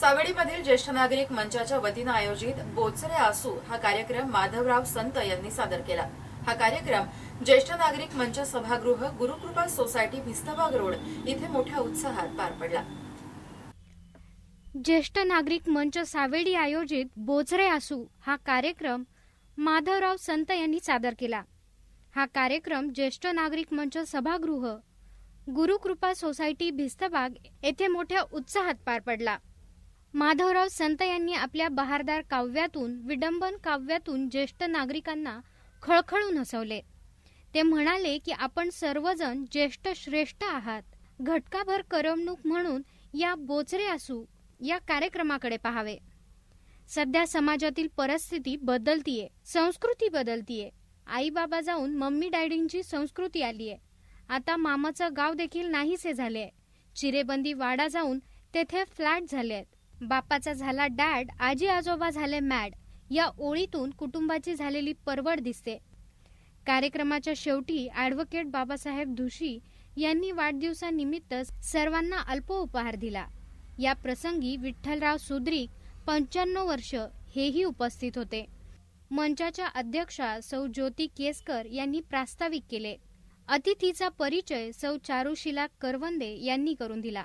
सावेडीमधील ज्येष्ठ नागरिक मंचाच्या वतीनं आयोजित बोचरे आसू हा कार्यक्रम माधवराव संत यांनी सादर केला. हा कार्यक्रम ज्येष्ठ नागरिक मंच सभागृह गुरुकृपा सोसायटी भिस्तबाग रोड इथे मोठ्या उत्साहात पार पडला. ज्येष्ठ नागरिक मंच सावेडी आयोजित बोचरे आसू हा कार्यक्रम माधवराव संत यांनी सादर केला. हा कार्यक्रम ज्येष्ठ नागरिक मंच सभागृह गुरुकृपा सोसायटी भिस्तबाग येथे मोठ्या उत्साहात पार पडला. माधवराव संत यांनी आपल्या बहारदार काव्यातून विडंबन काव्यातून ज्येष्ठ नागरिकांना खळखळून हसवले. ते म्हणाले की आपण सर्वजण ज्येष्ठ श्रेष्ठ आहात. घटकाभर करमणूक म्हणून या बोचरे असू या कार्यक्रमाकडे पाहावे. सध्या समाजातील परिस्थिती बदलतीये संस्कृती बदलतीये. आई बाबा जाऊन मम्मी डॅडींची संस्कृती आलीये. आता मामाचं गाव देखील नाहीसे झाले चिरेबंदी वाडा जाऊन तेथे फ्लॅट झाले आहेत बापाचा झाला डॅड आजी आजोबा झाले मॅड. या ओळीतून कुटुंबाची झालेली परवड दिसते. कार्यक्रमाच्या शेवटी ॲडव्होकेट बाबासाहेब धुशी यांनी वाढदिवसानिमित्त सर्वांना अल्प उपहार दिला. या प्रसंगी विठ्ठलराव सुद्रिक पंच्याण्णव वर्ष हेही उपस्थित होते. मंचाच्या अध्यक्षा सौ ज्योती केसकर यांनी प्रास्ताविक केले. अतिथीचा परिचय सौ चारुशिला करवंदे यांनी करून दिला.